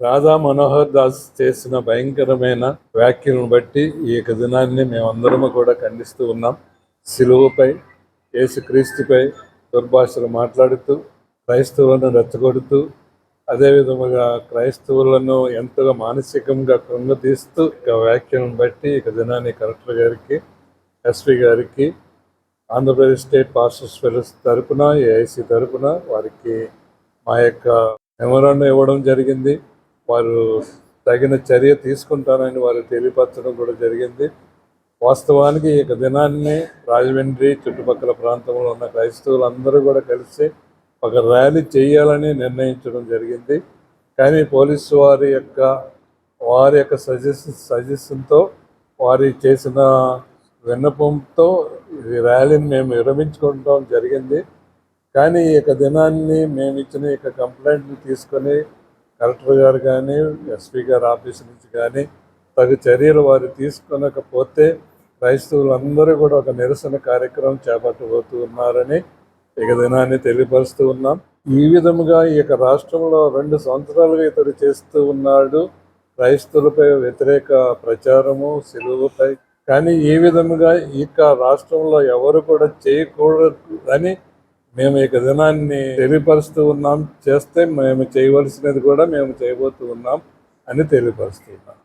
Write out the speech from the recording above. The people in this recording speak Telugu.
రాధా మనోహర్ దాస్ చేసిన భయంకరమైన వ్యాఖ్యలను బట్టి ఈ యొక్క దినాన్ని మేమందరము కూడా ఖండిస్తూ ఉన్నాం. సిలువపై యేసుక్రీస్తుపై దుర్భాషలు మాట్లాడుతూ క్రైస్తవులను రెచ్చగొడుతూ అదేవిధముగా క్రైస్తవులను ఎంతగా మానసికంగా కృంగతీస్తూ ఇక వ్యాఖ్యలను బట్టి ఇక దినాన్ని కలెక్టర్ గారికి ఎస్పీ గారికి ఆంధ్రప్రదేశ్ స్టేట్ పాస్టర్స్ ఫెలోస్ తరపున ఏఐసి తరపున వారికి మా యొక్క మెమోరాండం ఇవ్వడం జరిగింది. వారు తగిన చర్య తీసుకుంటారని వారు తెలియపరచడం కూడా జరిగింది. వాస్తవానికి ఈ దినాన్ని రాజమండ్రి చుట్టుపక్కల ప్రాంతంలో ఉన్న క్రైస్తవులందరూ కూడా కలిసి ఒక ర్యాలీ చేయాలని నిర్ణయించడం జరిగింది. కానీ పోలీసు వారి యొక్క వారి యొక్క సజెషన్ సజెషన్తో వారి చేసిన విన్నపంతో ఈ ర్యాలీని మేము విరమించుకోవడం జరిగింది. కానీ ఈ యొక్క దినాన్ని మేము ఇచ్చిన ఈ యొక్క కంప్లైంట్ని తీసుకొని కలెక్టర్ గారు కానీ ఎస్పీ గారు ఆఫీస్ నుంచి కానీ తగు చర్యలు వారు తీసుకొనకపోతే క్రైస్తవులందరూ కూడా ఒక నిరసన కార్యక్రమం చేపట్టబోతూ ఉన్నారని ఇక దినాన్ని తెలియపరుస్తూ ఉన్నాం. ఈ విధముగా ఈ యొక్క రాష్ట్రంలో రెండు సంవత్సరాలుగా ఇతడు చేస్తూ ఉన్నాడు. క్రైస్తవులపై వ్యతిరేక ప్రచారము సెలువుపై. కానీ ఈ విధముగా ఇక రాష్ట్రంలో ఎవరు కూడా చేయకూడదు అని మేము ఇక దినాన్ని తెలియపరుస్తూ ఉన్నాం. చేస్తే మేము చేయవలసినది కూడా మేము చేయబోతూ ఉన్నాం అని తెలియపరుస్తున్నాం